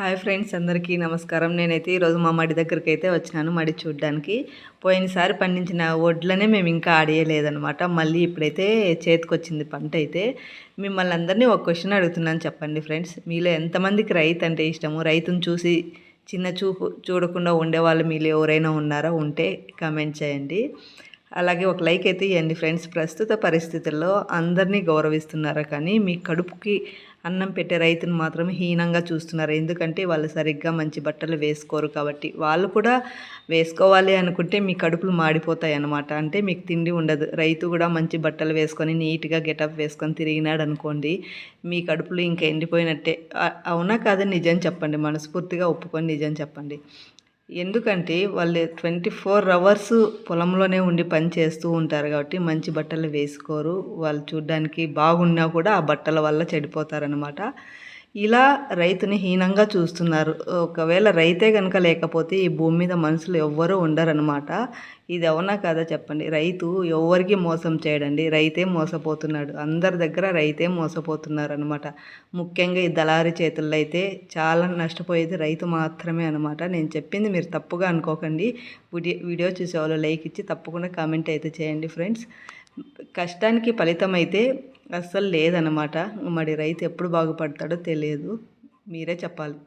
Hi friends అందరికీ నమస్కారం. నేనైతే ఈరోజు మా మడి దగ్గరికి అయితే వచ్చినాను మడి చూడ్డానికి. పోయినసారి పండించిన వడ్లనే మేము ఇంకా ఆడేయలేదనమాట మళ్ళీ ఇప్పుడైతే చేతికొచ్చింది పంట అయితే. మిమ్మల్ని అందరినీ ఒక క్వశ్చన్ అడుగుతున్నాను చెప్పండి ఫ్రెండ్స్. మీలో ఎంతమందికి రైతు అంటే ఇష్టము? రైతును చూసి చిన్న చూపు చూడకుండా ఉండేవాళ్ళు మీలో ఎవరైనా ఉన్నారా? ఉంటే కామెంట్ చేయండి. అలాగే ఒక లైక్ అయితే ఇవ్వండి ఫ్రెండ్స్. ప్రస్తుత పరిస్థితుల్లో అందరినీ గౌరవిస్తున్నారు? కానీ మీ కడుపుకి అన్నం పెట్టే రైతును మాత్రం హీనంగా చూస్తున్నారు. ఎందుకంటే వాళ్ళు సరిగ్గా మంచి బట్టలు వేసుకోరు కాబట్టి. వాళ్ళు కూడా వేసుకోవాలి అనుకుంటే మీ కడుపులు మాడిపోతాయి అన్నమాట. అంటే మీకు తిండి ఉండదు. రైతు కూడా మంచి బట్టలు వేసుకొని నీట్గా గెటప్ వేసుకొని తిరిగినాడు అనుకోండి మీ కడుపులు ఇంకా ఎండిపోయినట్టే. అవునా కాదని నిజం చెప్పండి. మనస్ఫూర్తిగా ఒప్పుకొని నిజం చెప్పండి. ఎందుకంటే వాళ్ళు ట్వంటీ ఫోర్ అవర్స్ పొలంలోనే ఉండి పని చేస్తూ ఉంటారు కాబట్టి మంచి బట్టలు వేసుకోరు. వాళ్ళు చూడ్డానికి బాగున్నా కూడా ఆ బట్టల వల్ల చెడిపోతారనమాట ఇలా రైతుని హీనంగా చూస్తున్నారు. ఒకవేళ రైతే కనుక లేకపోతే ఈ భూమి మీద మనుషులు ఎవ్వరూ ఉండరనమాట ఇది అవునా కాదా చెప్పండి. రైతు ఎవరికి మోసం చేయడండి. రైతే మోసపోతున్నాడు. అందరి దగ్గర రైతే మోసపోతున్నారు అనమాట ముఖ్యంగా ఈ దళారి చేతుల్లో అయితే చాలా నష్టపోయేది రైతు మాత్రమే అనమాట నేను చెప్పింది మీరు తప్పుగా అనుకోకండి. వీడియో వీడియో చూసేవాళ్ళు లైక్ ఇచ్చి తప్పకుండా కామెంట్ అయితే చేయండి ఫ్రెండ్స్. కష్టానికి ఫలితం అయితే అస్సలు లేదనమాట మరి రైతు ఎప్పుడు బాగుపడతాడో తెలియదు. మీరే చెప్పాలి.